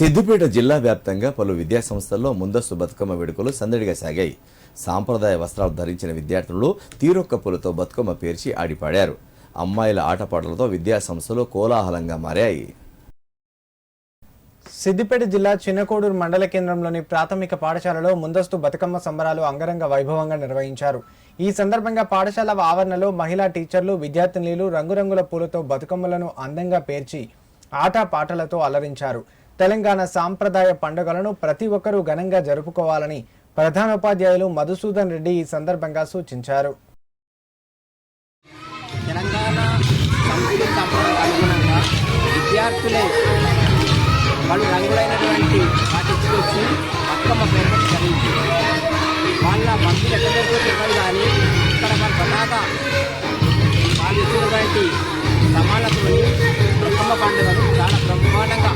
సిద్దిపేట జిల్లా వ్యాప్తంగా పలు విద్యాసంస్థల్లో ముందస్తు బతుకమ్మ వేడుకలు సందడిగా సాగాయి. సాంప్రదాయ వస్త్రాలు ధరించిన విద్యార్థులు తీరొక్క పూలతో బతుకమ్మ పేర్చి ఆడిపాడారు. అమ్మాయిల ఆటపాటలతో విద్యాసంస్థలు కోలాహలంగా మారాయి. సిద్దిపేట జిల్లా చిన్నకోడూరు మండల కేంద్రంలోని ప్రాథమిక పాఠశాలలో ముందస్తు బతుకమ్మ సంబరాలు అంగరంగ వైభవంగా నిర్వహించారు. ఈ సందర్భంగా పాఠశాల ఆవరణలో మహిళా టీచర్లు విద్యార్థినులు రంగురంగుల పూలతో బతుకమ్మలను అందంగా పేర్చి ఆట పాటలతో అలరించారు. తెలంగాణ సాంప్రదాయ పండుగలను ప్రతి ఒక్కరూ ఘనంగా జరుపుకోవాలని ప్రధానోపాధ్యాయులు మధుసూదన్ రెడ్డి ఈ సందర్భంగా సూచించారు. తెలంగాణ సంస్కృతి అనుగుణంగా విద్యార్థులే వాళ్ళు రంగులైనటువంటి పాటించుకొచ్చి పేరు జరిగింది. వాళ్ళ బంధువులు ఎక్కడ కానీ ఇక్కడ మన పతాక వాళ్ళు ఇచ్చినటువంటి పండుగను చాలా బ్రహ్మాండంగా